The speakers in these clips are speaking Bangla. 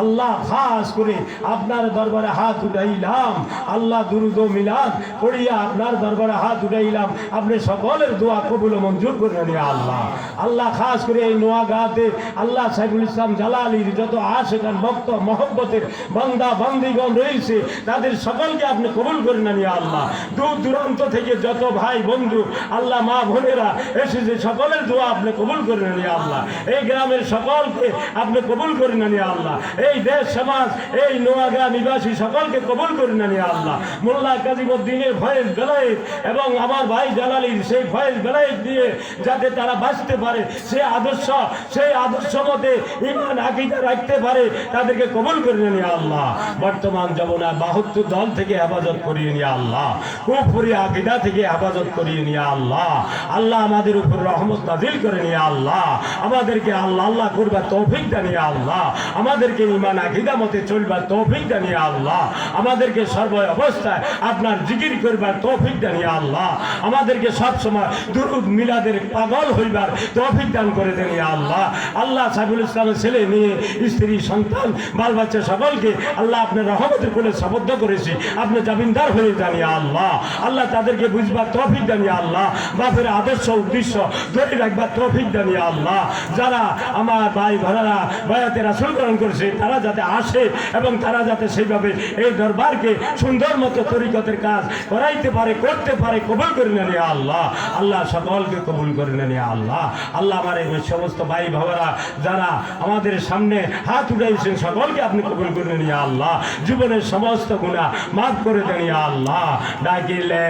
আল্লাহ খাস করে আপনার দরবারে হাত উঠাইলাম। আল্লাহ দুরুদ মিলাদ পড়িয়া আপনার দরবারে হাত উঠাইলাম। আপনি সকলের দোয়া কবুল মঞ্জুর করে নিয়ে আল্লাহ। আল্লাহ খাস করে এই নোয়াগাতে আল্লাহ সাইফুল ইসলাম জালালির যত আশেখান ভক্ত মহব্বতের বান্দা বান্দিগণ রয়েছে তাদের সকলকে আপনি কবুল করে নেন আল্লাহ। দূর দূরান্ত থেকে যত ভাই বন্ধু আল্লাহ মা বোনেরা এসেছে, সকলের দোয়া আপনি কবুল করে নেন আল্লাহ। এই গ্রামের সকলকে আপনি কবুল করে নেন আল্লাহ। এই দেশ, সমাজ, এই নোয়াগা নিবাসী সকলকে কবুল করে নেন আল্লাহ। মোল্লা কাজিমুদ্দিনের ভয়েস বেলায়েত এবং আমার ভাই জালালির সেই ভয়েস বেলায়েত দিয়ে যাতে তারা বাঁচতে পারে, সে আদর্শ, সেই আদর্শ মতে ইমান আকিদা রাখতে পারে, তাদেরকে কবুল করে নেন আল্লাহ। বর্তমান যমুনা বাহাত্তর দল থেকে হেফাজত করিয়ে নিয়ে আল্লাহ। কুফুরি আকিদা থেকে হেফাজত করিয়ে নিয়ে আল্লাহ। আল্লাহ আমাদের উপর রহমত নাজিল করে নিয়ে আল্লাহ। আমাদেরকে আল্লাহ আল্লাহ করবার তৌফিক জানিয়ে আল্লাহ। আমাদেরকে ইমান আকিদা মতে চলবার তৌফিক জানিয়ে আল্লাহ। আমাদেরকে সর্ব অবস্থায় আপনার জিকির করবার তৌফিক জানিয়ে আল্লাহ। আমাদেরকে সব সময় দুরুদ মিলাদের পাগল হইবার তৌফিক দান করে দেন আল্লাহ। আল্লাহ সাইফুল ইসলামের ছেলে, মেয়ে, স্ত্রী, সন্তান বাল বাচ্চা সকলকে আল্লাহ আপনার রহমতের কোলে সাবদ্ধ করেছি। আপনি জামিনদার হয়ে জানিয়ে আল্লাহ। আল্লাহ তাদেরকে বুঝবার তৌফিক জানিয়ে আল্লাহ। বাপের আদর্শ উদ্দেশ্য ধরে রাখবার তৌফিক জানিয়ে আল্লাহ। যারা আমার ভাই ভাড়ারা বয়াতে রাসুল গ্রহণ করেছে, তারা যাতে আসে এবং তারা যাতে সেইভাবে এই দরবারকে সুন্দর মতো তরিকতের কাজ করাইতে পারে, করতে পারে, কবুল করে নেন আল্লাহ। আল্লাহ সকলকে কবুল করে নেন আল্লাহ। আল্লাহ আমার এই সমস্ত ভাই ভাইরা যারা আমাদের সামনে হাত উঠাইছেন, সকলকে আপনি কবুল করে নেন আল্লাহ। জীবনের সমস্ত গুণা মাফ করে দেন আল্লাহ। ডাকিলে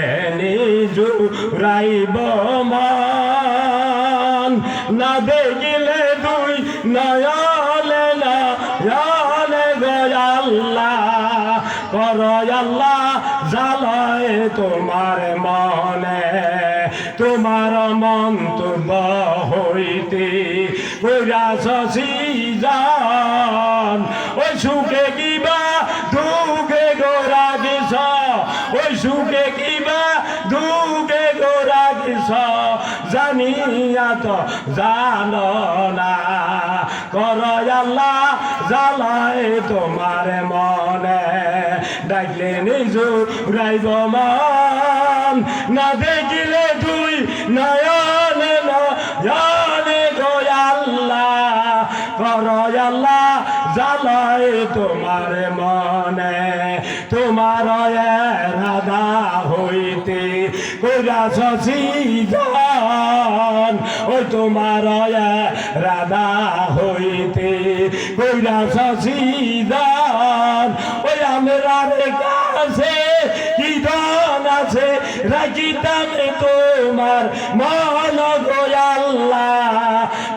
রাইব মান না দেখিলে দুই নয়লে না ইয়ালে আল্লাহ। কর আল্লাহ জালয় তোমার মনে। তোমার মন্তব্য হইতে শশী যান। ওই সুখে কিবা জানিয়া তো জানো না। কর আল্লাহ তোমার মনে। ডাকলে নিজু রাইব মান না দেখিলে তুই নয়নে গো আল্লাহ। কর আল্লাহ জ্বালায় তোমার মনে। তোমার রাধা হইতে কইরা শশী যান ওই তোমার রাধা হইতে কইরা শশী যান ওই আমরার কাছে কি ধন আছে রাখিতাম তোমার মন গোয়াল্লাহ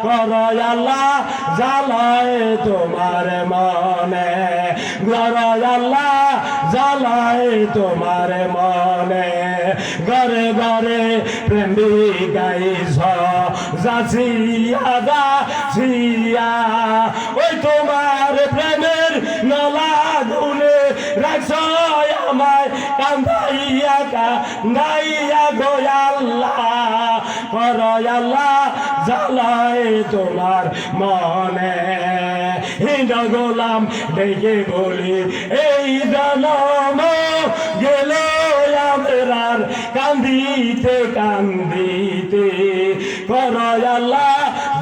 কর আল্লাহ জালায় তোমার মনে। গর আল্লাহ জালায় তোমার মনে। ঘরে ঘরে প্রেমী গাইছ, যাচিয়া যাচিয়া। ওই তোমার প্রেমের নলা গুনে রাখছ, আমায় কান্দাইয়া কান্দাইয়া গোয়াল্লাহ কর আল্লাহ জ্বালায় তোমার মনে। হিন্দ গোলাম ডেকে বলি, এই জনম গেল আমরার কান্দিতে কান্দিতে। কর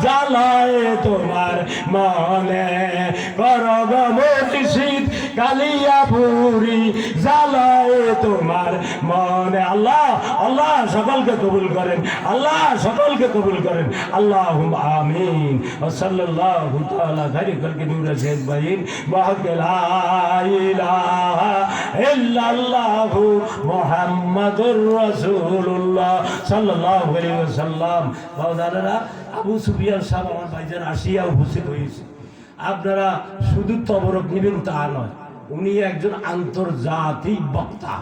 জ্বালায় তোমার মনে। কর গমশীত কালিয়াপুরি জ্বালায় তোমার মনে। আল্লাহ আল্লাহ সকলকে কবুল করেন, আল্লাহ সকলকে কবুল করেন। আল্লাহ আমিন। সাল্লাল্লাহু তাআলা খাইর কলকে নূর শেখ ভাইন বাহকে লা ইলাহা ইল্লাল্লাহু মুহাম্মাদুর রাসূলুল্লাহ। সাল্লাল্লাহু আলাইহি ওয়াসাল্লাম। বাউদারা আবু সুফিয়ান সাহেব আমার ভাইজান আসিয়া উপস্থিত হয়েছে। আপনারা শুধু তবরক নেবেন তা নয়। উনি একজন আন্তর্জাতিক বক্তা।